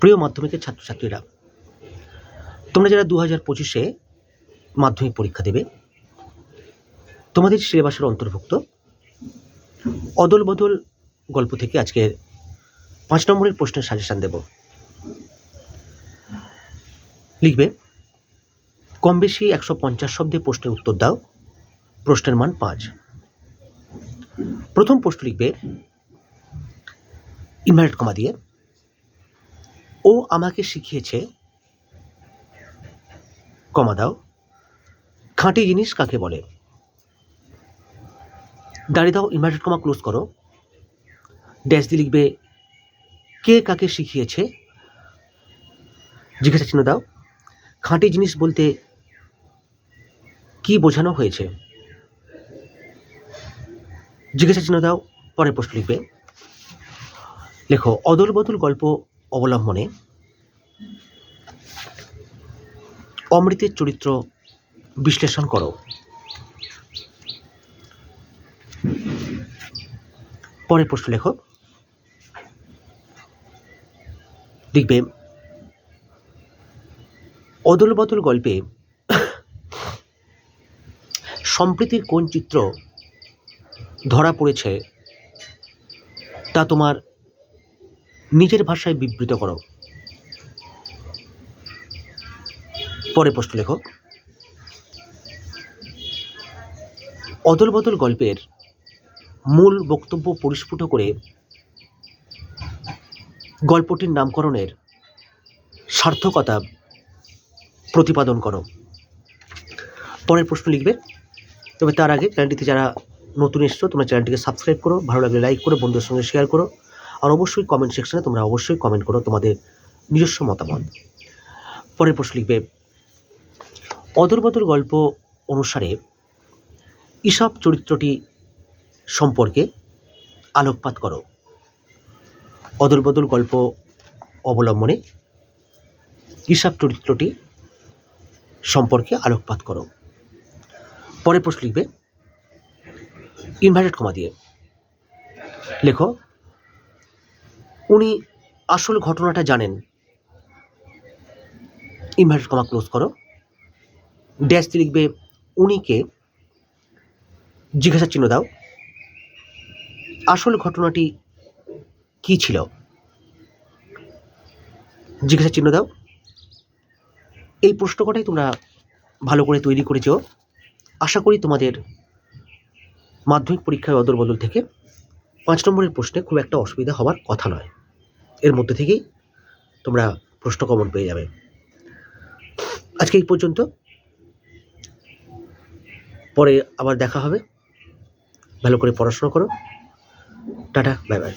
প্রিয় মাধ্যমিকের ছাত্রছাত্রীরা, তোমরা যারা দু হাজার পঁচিশে মাধ্যমিক পরীক্ষা দেবে, তোমাদের সিলেবাসের অন্তর্ভুক্ত অদল বদল গল্প থেকে আজকের পাঁচ নম্বরের প্রশ্নের সাজেশন দেব। লিখবে, কম বেশি একশো পঞ্চাশ শব্দে প্রশ্নের উত্তর দাও, প্রশ্নের মান পাঁচ। প্রথম প্রশ্ন লিখবে ইনভার্টেড কমা দিয়ে। ও আমাকে শিখিয়েছে, কমা দাও। খাঁটি জিনিস কাকে বলে? দাঁড়িয়ে দাও ইনভার্টেড কমা ক্লোজ করো। ড্যাশ দিয়ে লিখবে, কে কাকে শিখিয়েছে? জিজ্ঞাসা চিহ্ন দাও। খাঁটি জিনিস বলতে কি বোঝানো হয়েছে? জিজ্ঞাসা চিহ্ন দাও, পরের প্রশ্ন লিখবে। লেখো, অদল বদল গল্প অবলম্বনে অমৃতের চরিত্র বিশ্লেষণ করো। পরের প্রশ্ন লেখো। লিখবে, অদল বদল গল্পে সম্প্রীতির কোন চিত্র ধরা পড়েছে তা তোমার নিজের ভাষায় বিবৃত করো। পরে প্রশ্ন লেখক অদল বদল গল্পের মূল বক্তব্য পরিস্ফুট করে গল্পটির নামকরণের সার্থকতা প্রতিপাদন করো। পরের প্রশ্ন লিখবে। তবে তার আগে চ্যানেলটিতে যারা নতুন এসছো, তোমরা চ্যানেলটিকে সাবস্ক্রাইব করো, ভালো লাগলে লাইক করো, বন্ধুদের সঙ্গে শেয়ার করো। আর অবশ্যই কমেন্ট সেকশনে তোমরা অবশ্যই কমেন্ট করো তোমাদের নিজস্ব মতামত। পরের প্রশ্ন লিখবে অদল বদল গল্প অনুসারে ঈশপ চরিত্রটি সম্পর্কে আলোকপাত করো। অদল বদল গল্প অবলম্বনে ঈশপ চরিত্রটি সম্পর্কে আলোকপাত করো। পরের প্রশ্ন লিখবে ইনভার্টেড কমা দিয়ে। লেখো উনি আসল ঘটনাটা জানেন। ইনভার্টেড কমা ক্লোজ করো। ড্যাশ লিখবে, উনিকে জিজ্ঞাসা চিহ্ন দাও। আসল ঘটনাটি কি ছিল? জিজ্ঞাসা চিহ্ন দাও। এই প্রশ্ন কটাই তোমরা ভালো করে তৈরি করেছ। আশা করি তোমাদের মাধ্যমিক পরীক্ষায় অদল বদল থেকে পাঁচ নম্বরের প্রশ্নে খুব একটা অসুবিধা হওয়ার কথা নয়। এর মধ্যে থেকেই তোমরা প্রশ্ন কমন পেয়ে যাবে। আজকে এই পর্যন্ত। পরে আবার দেখা হবে। ভালো করে পড়াশোনা করো। Tata, bye bye.